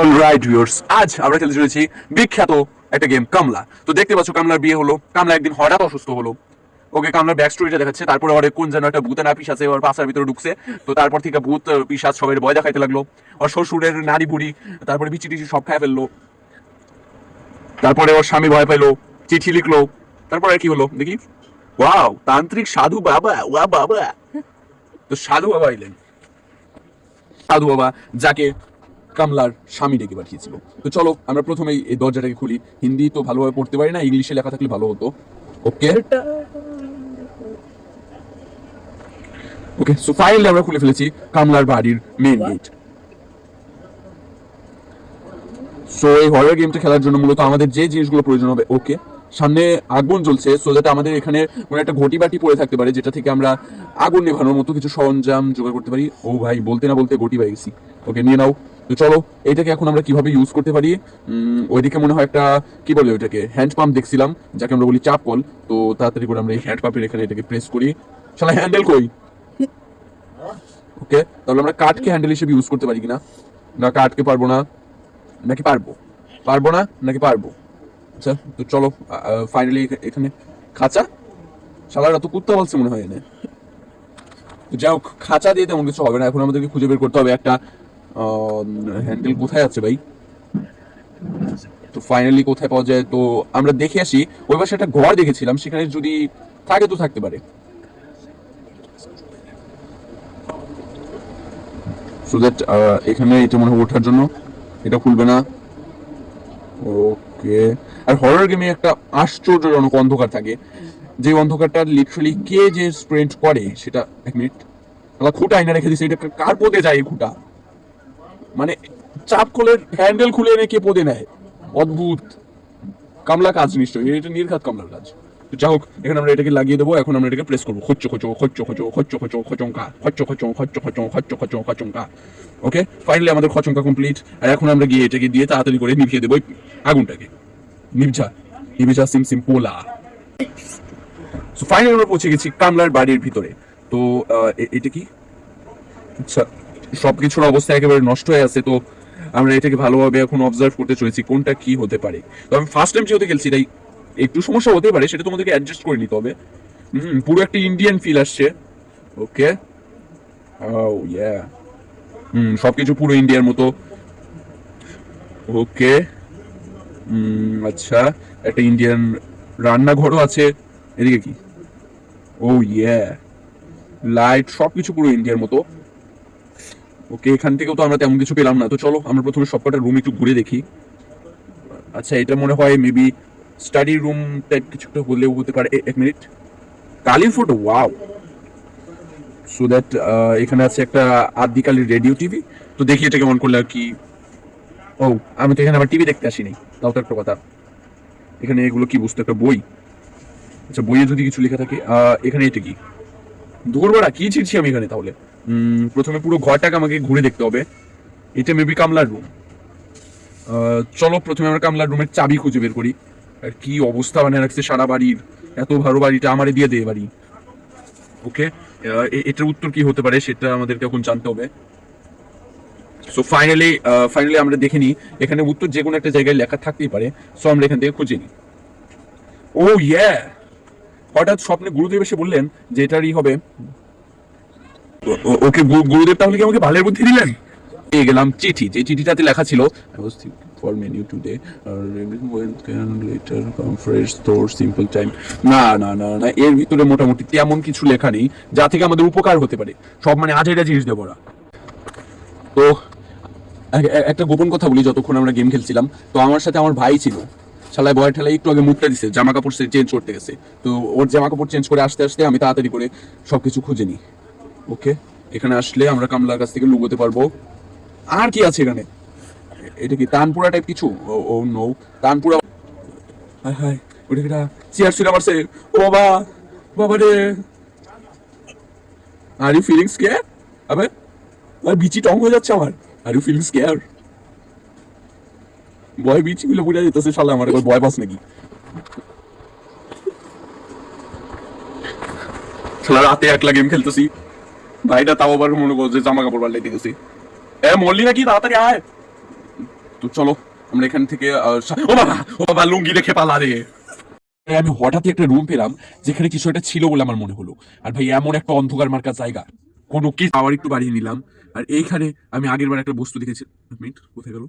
Alright viewers আজ আমরা খেলতে চলেছি বিখ্যাত একটা গেম কামলা। তো দেখতে পাচ্ছ, কামলার বিয়ে হলো। কামলা একদিন হঠাৎ অসুস্থ হলো। ওকে কামলার ব্যাক স্টোরিটা দেখাচ্ছে। তারপরে ওর কোন যেন একটা না ওর পাশার ভিতরে ঢুকছে। তো তারপর থেকে ভূত পিসাজ ভয় দেখাইতে লাগল। ওর শ্বশুরের নারী বুড়ি, তারপরে বিচি টিচি সব খায় ফেলল। তারপরে ওর স্বামী ভয় পেল চিঠি লিখলো। তারপরে কি হলো, দেখি। ওয়াও তান্ত্রিক সাধু বাবা, ওয়া বাবা। তো সাধু বাবা এলেন। সাধু বাবা, যাকে কামলার স্বামী ডেকে পাঠিয়েছিল। তো চলো, আমরা প্রথমেই এই দরজাটাকে খুলি। হিন্দি তো ভালোভাবে পড়তে পারি না, ইংলিশে লেখা থাকলে ভালো হতো। ওকে ওকে সো ফাইনালি আমরা খুলে ফেলেছি কামলার বাড়ির গেট সো এই হরর গেমটা খেলার জন্য মূলত আমাদের যে জিনিসগুলো প্রয়োজন হবে ওকে সামনে আগুন জ্বলছে সো আমাদের এখানে কোনো একটা ঘটি বাটি পড়ে থাকতে পারে, যেটা থেকে আমরা আগুন নেভানোর মতো কিছু সরঞ্জাম জোগাড় করতে পারি। ও ভাই, বলতে না বলতে ঘটি পেয়ে গেছি। ওকে নিয়ে নাও। চলো, এটাকে এখন আমরা কীভাবে ইউজ করতে পারি? ওইদিকে মনে হয় একটা, কি বলে ওইটাকে হ্যান্ড পাম্প দেখছিলাম, যাকে আমরা বলি চাপ কল। তো তাড়াতাড়ি করে আমরা এই হ্যান্ড পাম্পের এখানে এটাকে প্রেস করি। শালা হ্যান্ডেল কই? ওকে তাহলে আমরা কাঠকে হ্যান্ডেল হিসেবে ইউজ করতে পারি কিনা? না কাঠকে পারব না। নাকি পারব? পারব না, নাকি পারব? আচ্ছা তো চলো ফাইনালি এখানে খাঁচা? শালারা তো কুত্তা বলছে মনে হয় এনে। যাই হোক, খাঁচা দিয়ে তেমন কিছু হবে না, এখন আমাদেরকে খুঁজে বের করতে হবে একটা হ্যান্ডেল কোথায় আছে ভাই? তো ফাইনালি কোথায় পাওয়া যায়? তো আমরা দেখে আসি। ওই পাশে একটা ঘর দেখেছিলাম, সেখানে যদি থাকে তো থাকতে পারে। সো দ্যাট এখানে এটা মনে হয় ওঠার জন্য। এটা খুলবে না। ওকে আর হরর গেমে একটা আশ্চর্যজনক অন্ধকার থাকে। যে অন্ধকারটা লিটারালি কে যে স্প্রেন্ট করে, সেটা এক মিনিট খুঁটা আইনা রেখে দিছে। এটা কার পদে যায় এই খুঁটা? মানে চাপ খোলের হ্যান্ডেল খুলে এনে কে পদে নেয় অদ্ভুত কামলা কাজ নিশ্চয়ই এটা নির্ঘাত কামলার কাজ যাই হোক এখানে আমরা এটাকে লাগিয়ে দেবো এখন আমরা এটাকে প্রেস করব খচ্চ খচো খচ্চ খচো খচ্চ খচো খচঙ্কা খচ্চ খচো খচ্চ খচো খচ্চ খচো খচঙ্কা ওকে ফাইনালি আমাদের খচঙ্কা কমপ্লিট আর এখন আমরা গিয়ে এটাকে দিয়ে তাড়াতাড়ি করে নিভিয়ে দেবো আগুনটাকে নিভঝা নিভিঝা সিম সিম পোলা ফাইনালি আমরা পৌঁছে গেছি কামলার বাড়ির ভিতরে তো এটা কি আচ্ছা সবকিছুর অবস্থা একেবারে নষ্ট হয়ে আছে, তো আমরা এটাকে ভালোভাবে এখন অবজার্ভ করতে চলেছি, কোনটা কি হতে পারে। তো আমি ফার্স্ট টাইম যেহেতু খেলছি, তাই একটু সমস্যা হতে পারে, সেটা তোমাদেরকে অ্যাডজাস্ট করে নিতে হবে। হুম, পুরো একটা ইন্ডিয়ান ফিল আসছে। ওকে ও ইয়া হুম, সবকিছু পুরো ইন্ডিয়ার মতো। ওকে আচ্ছা একটা ইন্ডিয়ান রান্নাঘরও আছে। এদিকে কি? ও ইয়া লাইট সবকিছু পুরো ইন্ডিয়ার মতো। ওকে, এখান থেকেও তো আমরা তেমন কিছু পেলাম না। তো চলো, আমরা প্রথমে সবকটা রুম একটু ঘুরে দেখি। আচ্ছা এটা মনে হয় মেবি স্টাডি রুম টাইপ কিছু একটা হলেও হতে পারে। এক মিনিট কালির ফটো ওয়াও সো দ্যাট এখানে আছে একটা আদিকালের রেডিও টিভি তো দেখি এটা কেমন করলে আর কি। ও, আমি তো এখানে আবার টিভি দেখতে আসিনি। তাও তো একটা কথা। এখানে এগুলো কি বুঝতে একটা বই। আচ্ছা বইয়ে যদি কিছু লেখা থাকে এখানে এটা কি? দুপুরবেলা কি ছিড়ছি আমি এখানে তাহলে? প্রথমে পুরো ঘরটাকে আমাকে ঘুরে দেখতে হবে। এটা মেবি কামলার রুম চলো প্রথমে আমরা কামলার রুমের চাবি খুঁজে বের করি। আর কি অবস্থা বানিয়ে রাখছে সারা বাড়ির? এত ভালো বাড়িটা আমারে দিয়ে দে বাড়ি ওকে এটার উত্তর কি হতে পারে সেটা আমাদেরকে এখন জানতে হবে। সো ফাইনালি ফাইনালি আমরা দেখে নিই। এখানে উত্তর যে কোনো একটা জায়গায় লেখা থাকতেই পারে। সো আমরা এখান থেকে খুঁজে নিই। ও ইয়া হঠাৎ স্বপ্নে গুরুদেব এসে বললেন যে এটারই হবে ওকে গুরুদেব তাহলে কি আমাকে ভালের বুদ্ধি দিলেন? পেয়ে গেলাম চিঠি, যে চিঠিটাতে লেখা ছিল when can later come fresh store, simple time. না না না না, এর ভিতরে মোটামুটি তেমন কিছু লেখা নেই, যা থেকে আমাদের উপকার হতে পারে। সব মানে আজেরা জিনিস দেবো ওরা। তো, এক- এক- একটা গোপন কথা বলি, যতক্ষণ আমরা গেম খেলছিলাম, তো আমার সাথে আমার ভাই ছিল। শালায় বয় ঠেলায় একটু আগে মুখটা দিছে জামা কাপড় চেঞ্জ করতে গেছে। তো ওর জামা কাপড় চেঞ্জ করে আসতে আসতে আমি তাড়াতাড়ি করে সবকিছু খুঁজে নিই। ওকে, এখানে আসলে আমরা কামলার কাছ থেকে লুকোতে পারব। আর কি আছে এখানে? এটা কি তানপুরা টাইপ কিছু? ও নো তানপুরা হায় হায়, ওটা কিটা চেয়ার ছিল আমার ও বাবা বাবা রে। আর ইউ ফিলিং স্কেয়ার আবে আর বিচি টং হয়ে যাচ্ছে আমার। আর ইউ ফিলিং স্কেয়ার বয় বিচি গুলো বুঝা যেতেছে শালা আমার, এবার বয় পাস নাকি? শালা রাতে একলা গেম খেলতেছি। ভাইটা তাও আবার মনে করছে জামা কাপড় পাল্টাইতে গেছি। এ মরলি নাকি তাড়াতাড়ি আয়? তো চলো, আমরা এখান থেকে ও বাবা ও বাবা, লুঙ্গি রেখে পালা রে। আমি হঠাৎই একটা রুম পেলাম, যেখানে কিছু একটা ছিল বলে আমার মনে হলো। আর ভাই, এমন একটা অন্ধকার মার্কা জায়গা। কোনো কি আবার একটু বাড়িয়ে নিলাম। আর এইখানে আমি আগের বার একটা বস্তু দেখেছি মিনিট, কোথায় গেল?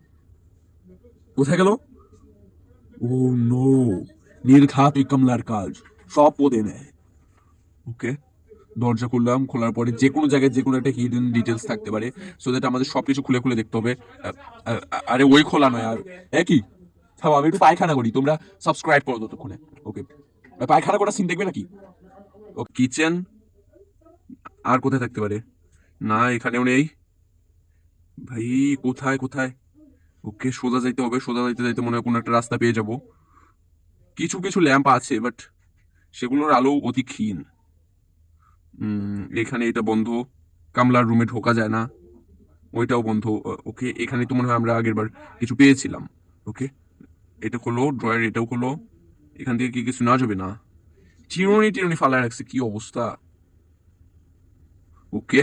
কোথায় গেল? ও নো নির্ঘাত কমলার কাজ। সব পদে নেয়। ওকে। দরজা খুললাম, খোলার পরে যে কোনো জায়গায় যে কোনো একটা হিডেন ডিটেলস থাকতে পারে। সো দ্যাট আমাদের সব কিছু খুলে খুলে দেখতে হবে। আরে ওই খোলা নয় আর। একই থাম, আমি একটু পায়খানা করি, তোমরা সাবস্ক্রাইব করো ততক্ষণে। ওকে পায়খানা করা সিন দেখবে নাকি? ও কিচেন আর কোথায় থাকতে পারে? না, এখানেও নেই। ভাই, কোথায় কোথায়? ওকে, সোজা যাইতে হবে, সোজা যাইতে যাইতে মনে হয় কোনো একটা রাস্তা পেয়ে যাব। কিছু কিছু ল্যাম্প আছে বাট সেগুলোর আলো অতি ক্ষীণ। এখানে এটা বন্ধ। কামলার রুমে ঢোকা যায় না। ওইটাও বন্ধ। ওকে, এখানে তো মনে হয় আমরা আগের বার কিছু পেয়েছিলাম। ওকে, এটা খোলো ড্রয়ার এটাও খোলো। এখান থেকে কি কিছু না যাবে না। চিরুনি টিরুনি ফালা রাখছে, কি অবস্থা? ওকে,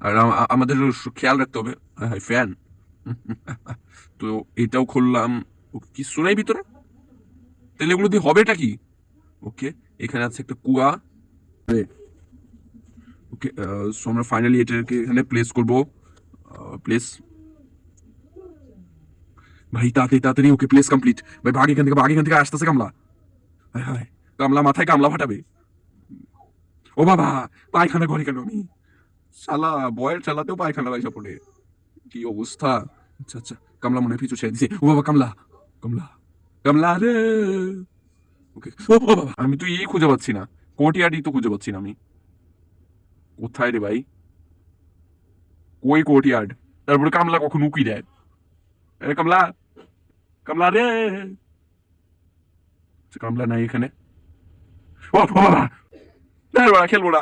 আর আমাদের খেয়াল রাখতে হবে। হ্যাঁ ফ্যান তো এটাও খুললাম। ওকে কিছু নাই ভিতরে? তাহলে এগুলো দিয়ে হবেটা কি? ওকে, এখানে আছে একটা কুয়া। ওকে সো আমরা ফাইনালি এটাকে এখানে প্লেস করব। প্লেস ভাই, তাড়াতাড়ি তাড়াতাড়ি ওকে প্লেস কমপ্লিট ভাই ভাগ এখান থেকে ভাগ এখান থেকে আসতেছে কামলা। হায় কামলা মাথায় কামলা ফাটাবে। ও বাবা, পায়খানা ঘরে কেন আমি? শালা, বয়ের চালাতেও পায়খানা পয়সা পড়ে কি অবস্থা? আচ্ছা আচ্ছা কামলা মনে পিছু ছেড়ে দিছে। ও বাবা, কামলা কামলা কামলা রে। ওকে ও বাবা, আমি তো এই খুঁজে পাচ্ছি না। কোটিয়াডি তো খুঁজে পাচ্ছি না আমি। কোথায় রে ভাই কই কোর্টইয়ার্ড তারপরে কামলা কখন উকি দেয় এ কামলা কামলা রে আচ্ছা, কামলা নাই এখানে ও বাবা না, বাবা, খেলব না